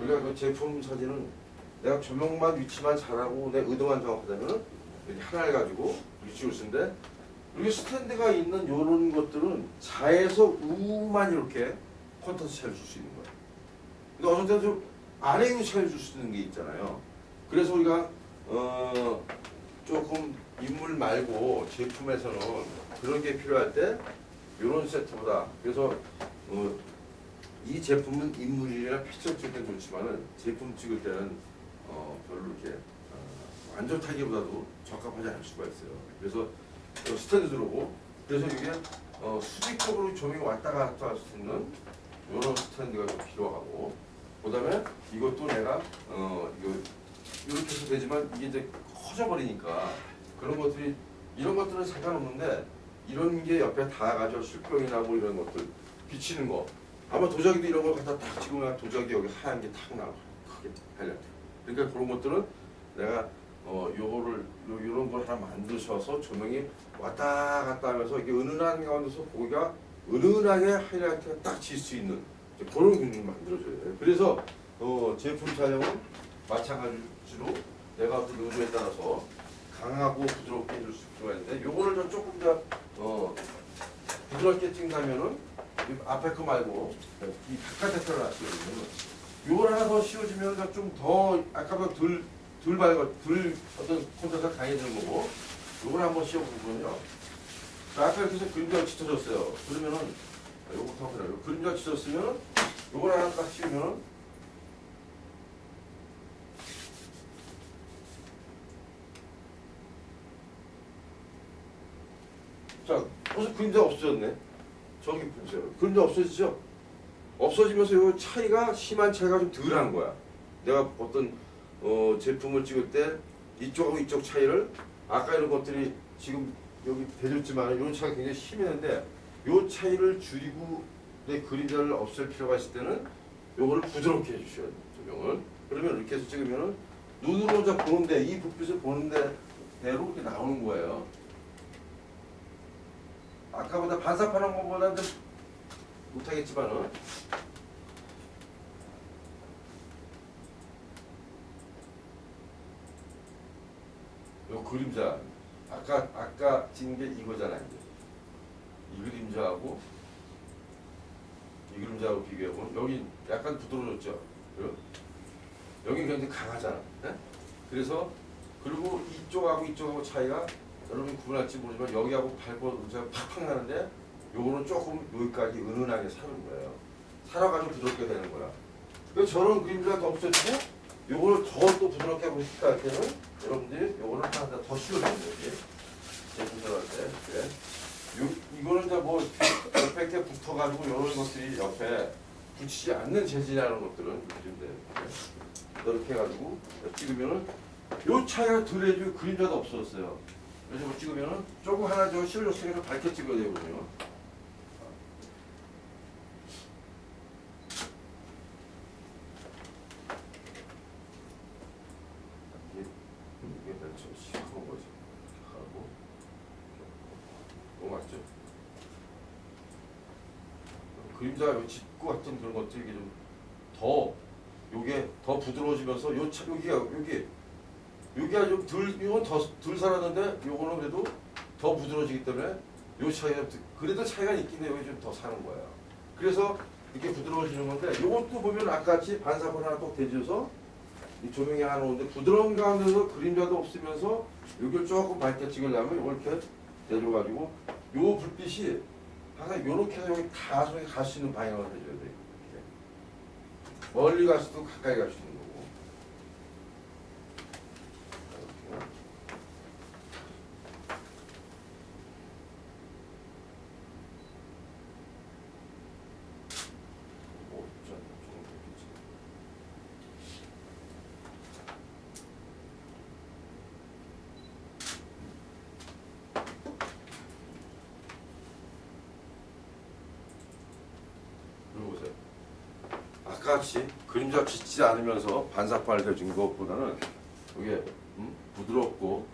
우리가 그 제품 사진은 내가 조명만 위치만 잘하고 내 의도만 정확하다면 이렇게 하나를 가지고 위치를 쓰는데 이렇게 스탠드가 있는 이런 것들은 좌에서 우만 이렇게 콘텐츠 차이를 줄 수 있는 거야. 근데 어떤 때는 좀 아래 있는 차이를 줄 수 있는 게 있잖아요. 그래서 우리가 어 조금 인물 말고 제품에서는 그런 게 필요할 때 이런 세트보다 그래서 어, 이 제품은 인물이나 패션 찍을 때 좋지만은 제품 찍을 때는 어, 별로 이렇게 어, 완전 타기보다도 적합하지 않을 수가 있어요. 그래서 어, 스탠드 들어오고 그래서 이게 어, 수직적으로 조명이 왔다 갔다 할 수 있는 이런 스탠드가 좀 필요하고 그다음에 이것도 내가 어 이거 이렇게 해서 되지만 이게 이제 커져버리니까 그런 것들이 이런 것들은 상관없는데 이런 게 옆에 닿아가지고 술병이나 뭐 이런 것들 비치는 거 아마 도자기도 이런 걸 갖다 딱 찍으면 도자기 여기 하얀 게 탁 나와 크게 하얀 그러니까 그런 것들은 내가 어 요거를 요, 요런 걸 하나 만드셔서 조명이 왔다 갔다 하면서 이게 은은한 가운데서 고기가 은은하게 하이라이트가 딱 질 수 있는 그런 기능을 만들어줘야 돼요. 그래서 어 제품 촬영은 마찬가지로 내가 어떤 의도에 따라서 강하고 부드럽게 해줄 수가 있는데 요거를 좀 조금 더 어, 부드럽게 찍는다면은 이 앞에 거 말고 이 바깥에 거를 놔두면 요걸 하나 더 씌워주면 좀 더 아까보다 덜, 덜 밝아 덜 어떤 콘트라스트가 강해지는 거고 요걸 한번 씌워보면요. 자, 아까 해서 그림자가 짙어졌어요. 그러면은 아, 요거부터 한번 해요. 그림자가 짙어졌으면 요걸 하나 딱 씌우면은 자, 벌써 그림자 없어졌네. 저기 보세요. 그림자 없어지죠? 없어지면서 요 차이가 심한 차이가 좀 덜한 거야. 내가 어떤 어, 제품을 찍을 때 이쪽하고 이쪽 차이를 아까 이런 것들이 지금 여기 대줬지만 이런 차이가 굉장히 심했는데 요 차이를 줄이고 내 그림자를 없앨 필요가 있을 때는 요거를 부드럽게 해주셔야 돼요. 조명을. 그러면 이렇게 해서 찍으면은 눈으로 저 보는데 이 불빛을 보는데 대로 이렇게 나오는 거예요. 아까보다 반사판한 것보다는 좀 못하겠지만은 요 그림자 아까 아까 찍은 게 이거잖아 이제 이 그림자하고 이 그림자하고 비교해 보면 여기 약간 부드러워졌죠. 그죠? 여기 굉장히 강하잖아. 네? 그래서 그리고 이쪽하고 이쪽하고 차이가 여러분이 구분할지 모르지만 여기하고 발고 의자가 팍팍 나는데 요거는 조금 여기까지 은은하게 사는 거예요. 살아가지고 부드럽게 되는 거야. 그래서 저런 그림자가 더 없어지고 요거를 더 또 부드럽게 하고 싶다 할 때는 여러분들이 요거를 하나 더 씌워주는 거지. 제품들할 때. 그래. 요, 이거는 이제 뭐 옆에 이렇게 붙어가지고 이런 것들이 옆에 붙이지 않는 재질이라는 것들은 이렇게 좀 돼. 이렇게 해가지고 찍으면은 요 차이가 덜해지고 그림자도 없어졌어요. 그래서 뭐 찍으면은 조금 하나 저 실루엣을 밝게 찍어야 되거든요. 어? 그림자 짙고 같은 그런 것들이 좀 더 요게 더 부드러워지면서 요 차, 여기가 여기 여기가 좀덜 이건 더덜 살았는데 요거는 그래도 더 부드러워지기 때문에 요 차이가 좀 그래도 차이가 있긴 해요. 좀 더 사는 거야. 그래서 이렇게 부드러워지는 건데 요것도 보면 아까 같이 반사판 하나 꼭 대줘서 이 조명이 하나 오는데 부드러운 가운데서 그림자도 없으면서 여기를 조금 밝게 찍으려면 이렇게 내려가지고 요 불빛이 항상 요렇게 해서 여기 다 손에 갈수 있는 방향을 해줘야 돼. 이렇게. 멀리 갈 수도 가까이 갈 수 있는 거고. 이렇게. 뭐, 좀, 좀 그렇겠지. 이거 보세요. 아까같이 그림자 짙지 않으면서 반사판을 해준 것보다는 이게 음? 부드럽고